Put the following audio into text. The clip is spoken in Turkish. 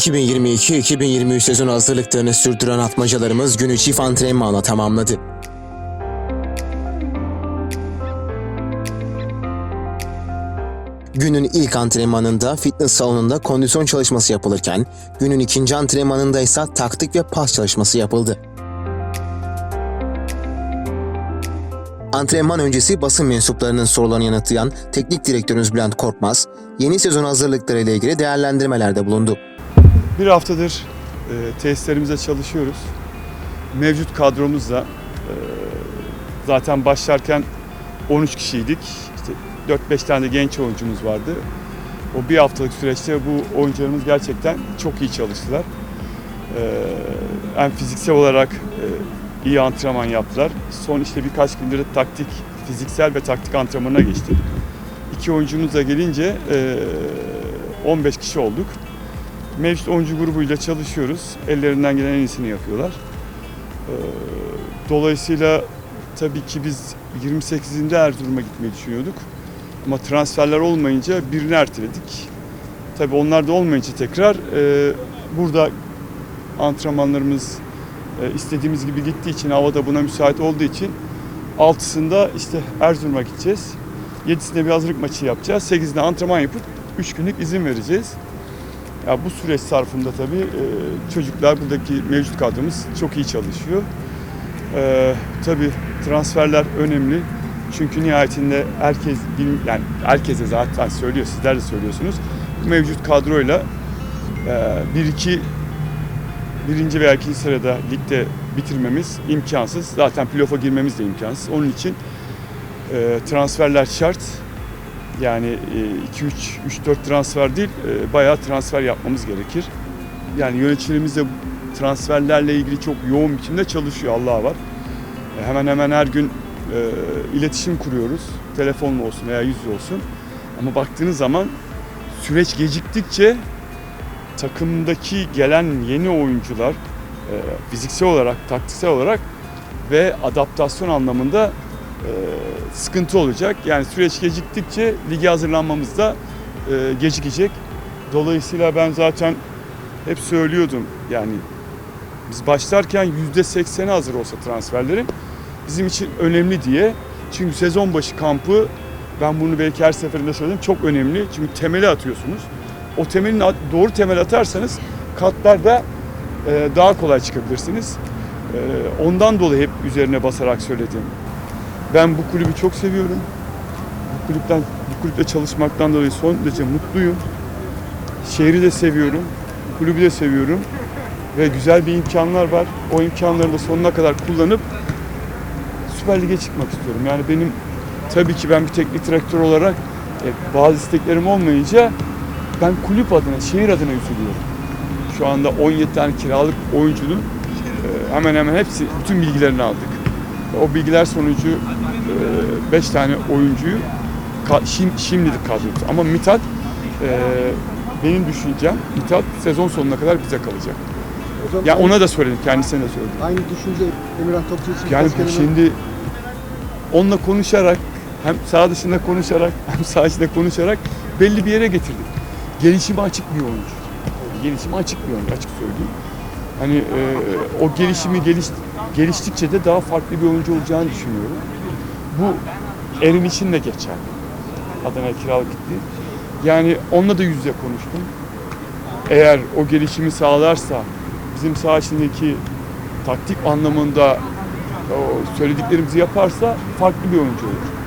2022-2023 sezonu hazırlıklarını sürdüren atmacalarımız günü çift antrenmanla tamamladı. Günün ilk antrenmanında fitness salonunda kondisyon çalışması yapılırken, günün ikinci antrenmanında ise taktik ve pas çalışması yapıldı. Antrenman öncesi basın mensuplarının sorularını yanıtlayan teknik direktörümüz Bülent Korkmaz, yeni sezon hazırlıkları ile ilgili değerlendirmelerde bulundu. Bir haftadır e, tesislerimizde çalışıyoruz. Mevcut kadromuzla e, zaten başlarken 13 kişiydik. İşte 4-5 tane genç oyuncumuz vardı. O bir haftalık süreçte bu oyuncularımız gerçekten çok iyi çalıştılar. E, hem fiziksel olarak e, iyi antrenman yaptılar. Son işte birkaç gündür taktik, fiziksel ve taktik antrenmanına geçtik. İki oyuncumuz da gelince e, 15 kişi olduk. Mevcut oyuncu grubuyla çalışıyoruz. Ellerinden gelen en iyisini yapıyorlar. Ee, Dolayısıyla tabii ki biz 28'inde Erzurum'a gitmeyi düşünüyorduk. Ama transferler olmayınca birini erteledik. Tabii onlar da olmayınca tekrar e, burada antrenmanlarımız e, istediğimiz gibi gittiği için, havada buna müsait olduğu için 6'sında işte Erzurum'a gideceğiz. 7'sinde bir hazırlık maçı yapacağız. 8'de antrenman yapıp 3 günlük izin vereceğiz. Ya bu süreç sarfında tabii e, çocuklar buradaki mevcut kadromuz çok iyi çalışıyor. E, tabii transferler önemli. Çünkü nihayetinde herkes yani herkese zaten söylüyor, sizler de söylüyorsunuz. Mevcut kadroyla e, bir iki birinci veya ikinci sırada ligde bitirmemiz imkansız. Zaten playoff'a girmemiz de imkansız. Onun için transferler şart. Yani 2-3 3-4 transfer değil, e, bayağı transfer yapmamız gerekir. Yani yöneticilerimiz de transferlerle ilgili çok yoğun biçimde çalışıyor Allah'a var. E, Hemen hemen her gün e, iletişim kuruyoruz. Telefonla olsun veya yüz yüze olsun. Ama baktığınız zaman süreç geciktikçe takımdaki gelen yeni oyuncular e, fiziksel olarak, taktiksel olarak ve adaptasyon anlamında e, sıkıntı olacak. Yani süreç geciktikçe lige hazırlanmamız da e, gecikecek. Dolayısıyla ben zaten hep söylüyordum yani biz başlarken yüzde sekseni hazır olsa transferlerin bizim için önemli diye. Çünkü sezon başı kampı ben bunu belki her seferinde söyledim çok önemli. Çünkü temeli atıyorsunuz. O temelin doğru temel atarsanız katlarda e, daha kolay çıkabilirsiniz. E, ondan dolayı hep üzerine basarak söyledim. Ben bu kulübü çok seviyorum. Bu kulüpten, bu kulüple çalışmaktan dolayı son derece mutluyum. Şehri de seviyorum, kulübü de seviyorum ve güzel bir imkanlar var. O imkanları da sonuna kadar kullanıp Süper Lig'e çıkmak istiyorum. Yani benim tabii ki ben bir teknik direktör olarak e, bazı isteklerim olmayınca ben kulüp adına, şehir adına üzülüyorum. Şu anda 17 tane kiralık oyuncunun e, hemen hemen hepsi, bütün bilgilerini aldık. O bilgiler sonucu 5 tane oyuncuyu ka- şim, şimdilik kadrosu. Ama Mithat e, benim düşüncem Mithat sezon sonuna kadar bize kalacak. Ya ona da söyledim, kendisine de söyledim. aynı düşünce Emirhan Topçu için Yani kelime- şimdi onunla konuşarak hem sağ dışında konuşarak hem sağ içinde konuşarak belli bir yere getirdik. Gelişime açık bir oyuncu. Gelişime açık bir oyuncu açık söyleyeyim. Hani e, o gelişimi geliş, geliştikçe de daha farklı bir oyuncu olacağını düşünüyorum. Bu Erin için de geçerli. Adana'ya kiralık gitti. Yani onunla da yüz yüze konuştum. Eğer o gelişimi sağlarsa bizim sağ içindeki taktik anlamında o söylediklerimizi yaparsa farklı bir oyuncu olur.